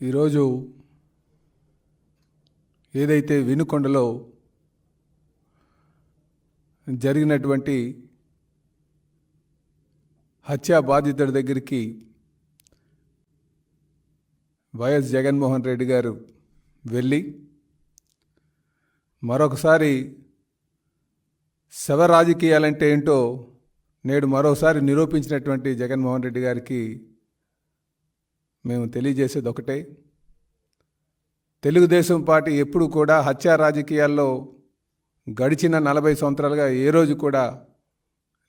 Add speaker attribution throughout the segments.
Speaker 1: ఈరోజు ఏదైతే వినుకొండలో జరిగినటువంటి హత్యా బాధితుడి దగ్గరికి వైఎస్ జగన్మోహన్ రెడ్డి గారు వెళ్ళి మరొకసారి శవ రాజకీయాలంటే ఏంటో నేడు మరోసారి నిరూపించినటువంటి జగన్మోహన్ రెడ్డి గారికి మేము తెలియజేసేది ఒకటే. తెలుగుదేశం పార్టీ ఎప్పుడు కూడా హత్యా రాజకీయాల్లో గడిచిన నలభై సంవత్సరాలుగా ఏ రోజు కూడా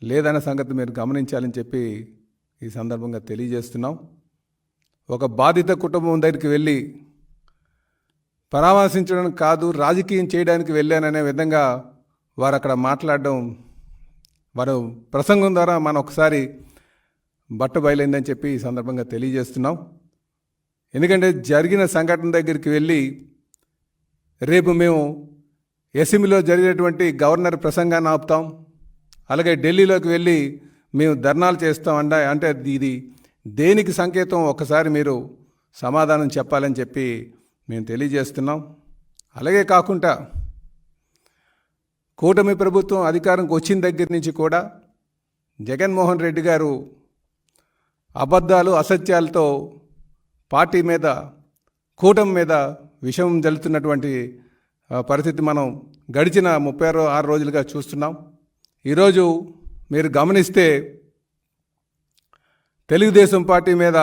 Speaker 1: లేదన్న సంగతి మీరు గమనించాలని చెప్పి ఈ సందర్భంగా తెలియజేస్తున్నాం. ఒక బాధిత కుటుంబం దగ్గరికి వెళ్ళి పరామర్శించడం కాదు రాజకీయం చేయడానికి వెళ్ళాననే విధంగా వారు అక్కడ మాట్లాడడం వారు ప్రసంగం ద్వారా మనం ఒకసారి బట్ట బయలైందని చెప్పి ఈ సందర్భంగా తెలియజేస్తున్నాం. ఎందుకంటే జరిగిన సంఘటన దగ్గరికి వెళ్ళి రేపు మేము ఎస్ఎంలో జరిగినటువంటి గవర్నర్ ప్రసంగాన్ని ఆపుతాం. అలాగే ఢిల్లీలోకి వెళ్ళి మేము ధర్నాలు చేస్తాం అంట అంటే ఇది దేనికి సంకేతం? ఒకసారి మీరు సమాధానం చెప్పాలని చెప్పి మేము తెలియజేస్తున్నాం. అలాగే కాకుండా కూటమి ప్రభుత్వం అధికారంకి వచ్చిన దగ్గర నుంచి కూడా జగన్మోహన్ రెడ్డి గారు అబద్ధాలు అసత్యాలతో పార్టీ మీద కూటమి మీద విషం జల్లుతున్నటువంటి పరిస్థితి మనం గడిచిన ముప్పై ఆరు ఆరు రోజులుగా చూస్తున్నాం. ఈరోజు మీరు గమనిస్తే తెలుగుదేశం పార్టీ మీద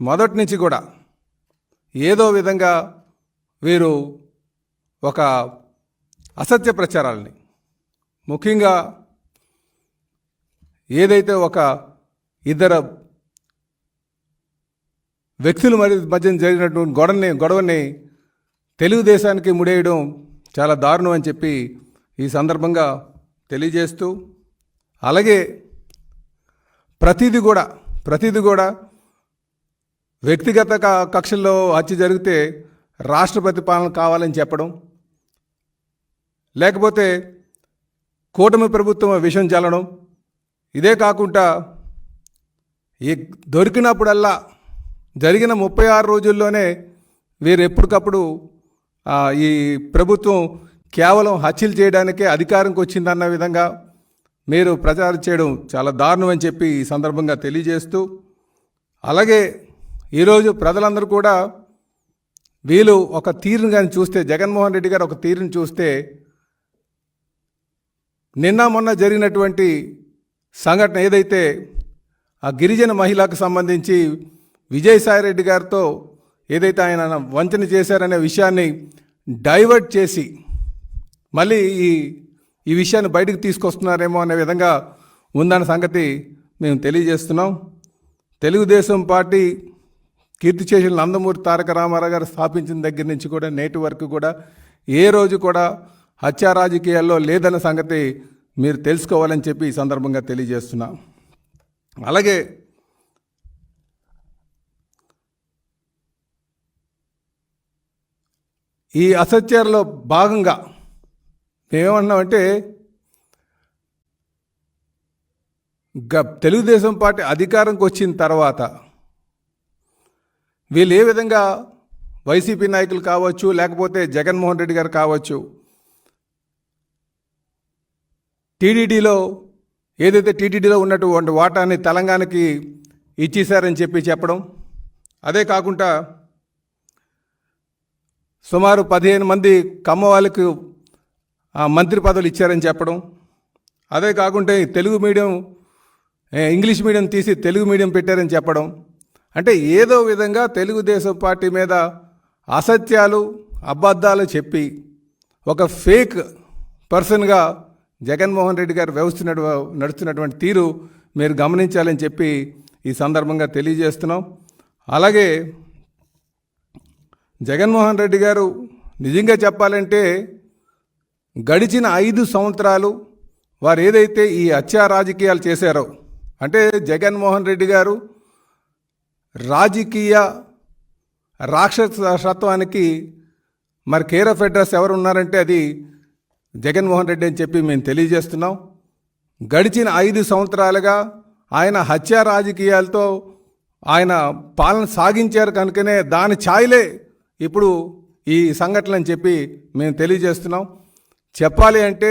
Speaker 1: మొదటి నుంచి కూడా ఏదో విధంగా వీరు ఒక అసత్య ప్రచారాలని ముఖ్యంగా ఏదైతే ఒక ఇద్దరు వ్యక్తుల మధ్య జరిగినటువంటి గొడవని గొడవని తెలుగుదేశానికి ముడేయడం చాలా దారుణం అని చెప్పి ఈ సందర్భంగా తెలియజేస్తూ అలాగే ప్రతిదీ కూడా ప్రతిదీ కూడా వ్యక్తిగత కక్షల్లో హత్య జరిగితే రాష్ట్రపతి పాలన కావాలని చెప్పడం లేకపోతే కూటమి ప్రభుత్వం విషం చల్లడం ఇదే కాకుండా ఈ దొరికినప్పుడల్లా జరిగిన ముప్పై ఆరు రోజుల్లోనే వీరు ఎప్పటికప్పుడు ఈ ప్రభుత్వం కేవలం హత్యలు చేయడానికే అధికారంకి వచ్చిందన్న విధంగా మీరు ప్రచారం చేయడం చాలా దారుణం అని చెప్పి ఈ సందర్భంగా తెలియజేస్తూ అలాగే ఈరోజు ప్రజలందరూ కూడా వీళ్ళు ఒక తీరును కానీ చూస్తే జగన్మోహన్ రెడ్డి గారు ఒక తీరును చూస్తే నిన్న మొన్న జరిగినటువంటి సంఘటన ఏదైతే ఆ గిరిజన మహిళకు సంబంధించి విజయసాయిరెడ్డి గారితో ఏదైతే ఆయన వంచన చేశారనే విషయాన్ని డైవర్ట్ చేసి మళ్ళీ ఈ ఈ విషయాన్ని బయటకు తీసుకొస్తున్నారేమో అనే విధంగా ఉందన్న సంగతి మేము తెలియజేస్తున్నాం. తెలుగుదేశం పార్టీ కీర్తి చేసిన నందమూరి తారక రామారావు గారు స్థాపించిన దగ్గర నుంచి కూడా నేటి వరకు కూడా ఏ రోజు కూడా హత్యా రాజకీయాల్లో లేదన్న సంగతి మీరు తెలుసుకోవాలని చెప్పి ఈ సందర్భంగా తెలియజేస్తున్నా. అలాగే ఈ అసత్యాల్లో భాగంగా మేమేమన్నామంటే గ తెలుగుదేశం పార్టీ అధికారంకి వచ్చిన తర్వాత వీళ్ళు ఏ విధంగా వైసీపీ నాయకులు కావచ్చు లేకపోతే జగన్మోహన్ రెడ్డి గారు కావచ్చు టీడీడీలో ఏదైతే టీటీడీలో ఉన్నటువంటి వాటాని తెలంగాణకి ఇచ్చేశారని చెప్పి చెప్పడం అదే కాకుండా సుమారు పదిహేను మంది కమ్మ వాళ్ళకు ఆ, మంత్రి పదవులు ఇచ్చారని చెప్పడం. అదే కాకుండా తెలుగు మీడియం ఇంగ్లీష్ మీడియం తీసి తెలుగు మీడియం పెట్టారని చెప్పడం. అంటే ఏదో విధంగా తెలుగుదేశం పార్టీ మీద అసత్యాలు అబద్ధాలు చెప్పి ఒక ఫేక్ పర్సన్గా జగన్మోహన్ రెడ్డి గారు వ్యవస్థ నడుస్తున్నటువంటి తీరు మీరు గమనించాలని చెప్పి ఈ సందర్భంగా తెలియజేస్తున్నాం. అలాగే జగన్మోహన్ రెడ్డి గారు నిజంగా చెప్పాలంటే గడిచిన ఐదు సంవత్సరాలు వారు ఏదైతే ఈ హత్యా రాజకీయాలు చేశారో అంటే జగన్మోహన్ రెడ్డి గారు రాజకీయ రాక్షసత్వానికి మరి కేర్ ఆఫ్ అడ్రస్ ఎవరు ఉన్నారంటే అది జగన్మోహన్ రెడ్డి అని చెప్పి మేము తెలియజేస్తున్నాం. గడిచిన ఐదు సంవత్సరాలుగా ఆయన హత్యా రాజకీయాలతో ఆయన పాలన సాగించారు కనుకనే దాని ఛాయలే ఇప్పుడు ఈ సంఘటన అని చెప్పి మేము తెలియజేస్తున్నాం. చెప్పాలి అంటే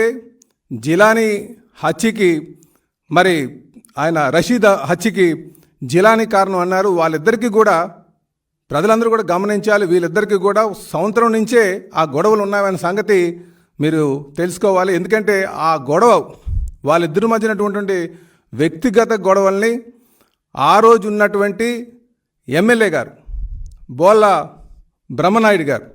Speaker 1: జిలానీ హత్యకి మరి ఆయన రషీద్ హత్యకి జిలానీ కారణం అన్నారు. వాళ్ళిద్దరికీ కూడా ప్రజలందరూ కూడా గమనించాలి. వీళ్ళిద్దరికీ కూడా సంవత్సరం నుంచే ఆ గొడవలు ఉన్నాయనే సంగతి మీరు తెలుసుకోవాలి. ఎందుకంటే ఆ గొడవ వాళ్ళిద్దరి మధ్యనటువంటి వ్యక్తిగత గొడవల్ని ఆ రోజు ఉన్నటువంటి ఎమ్మెల్యే గారు బోళ్ళ బ్రహ్మనాయుడు గారు.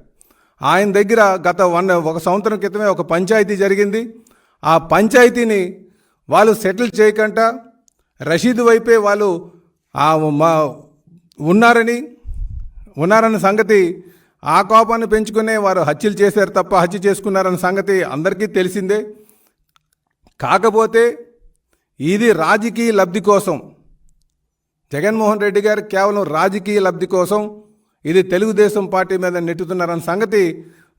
Speaker 1: ఆయన దగ్గర గత వన్ ఒక సంవత్సరం క్రితమే ఒక పంచాయతీ జరిగింది. ఆ పంచాయతీని వాళ్ళు సెటిల్ చేయకుండా రషీద్ వైపే వాళ్ళు ఆ మా ఉన్నారని ఉన్నారన్న సంగతి ఆ కోపాన్ని పెంచుకునే వారు హత్యలు చేశారు తప్ప హత్య చేసుకున్నారన్న సంగతి అందరికీ తెలిసిందే. కాకపోతే ఇది రాజకీయ లబ్ధి కోసం జగన్మోహన్ రెడ్డి గారు కేవలం రాజకీయ లబ్ధి కోసం ఇది తెలుగుదేశం పార్టీ మీద నెట్టుతున్నారన్న సంగతి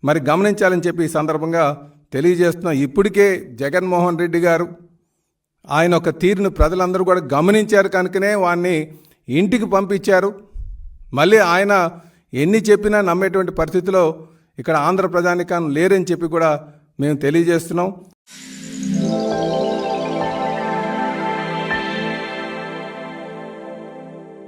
Speaker 1: మరి గమనించాలని చెప్పి ఈ సందర్భంగా తెలియజేస్తున్నాం ఇప్పటికే జగన్మోహన్ రెడ్డి గారు. ఆయన ఒక తీరును ప్రజలందరూ కూడా గమనించారు కనుకనే వాడిని ఇంటికి పంపించారు. మళ్ళీ ఆయన ఎన్ని చెప్పినా నమ్మేటువంటి పరిస్థితిలో ఇక్కడ ఆంధ్ర ప్రజానికాన్ని లేరని చెప్పి కూడా మేము తెలియజేస్తున్నాం.